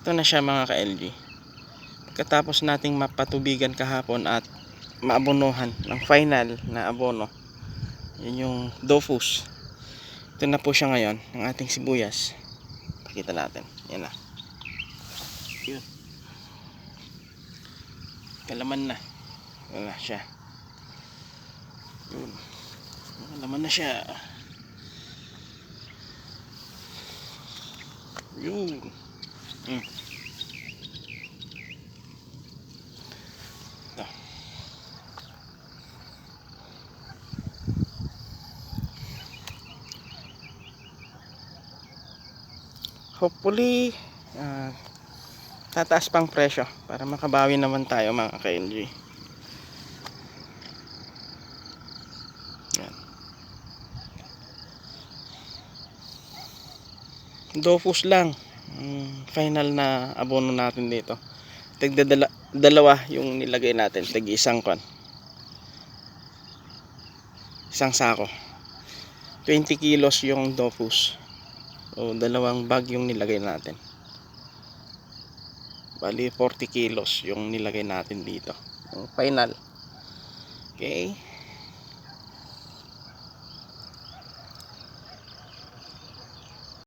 Ito na siya mga ka-LG. Pagkatapos nating mapatubigan kahapon at maabonohan ng final na abono. Yun yung dofus. Ito na po siya ngayon, ng ating sibuyas. Pakita natin. Yan na. Yun. Kalaman na. Wala siya. Yun. Kalaman na siya. Yun. Mm. Hopefully, ah, tataas pang presyo para makabawi naman tayo mga ka-LG. Dofus lang. Mm, final na abono natin dito. Tigda dala- dalawa yung nilagay natin. Tig isang kon. Isang sako. 20 kilos yung dofus. O dalawang bag yung nilagay natin. Bali 40 kilos yung nilagay natin dito. Yung final. Okay.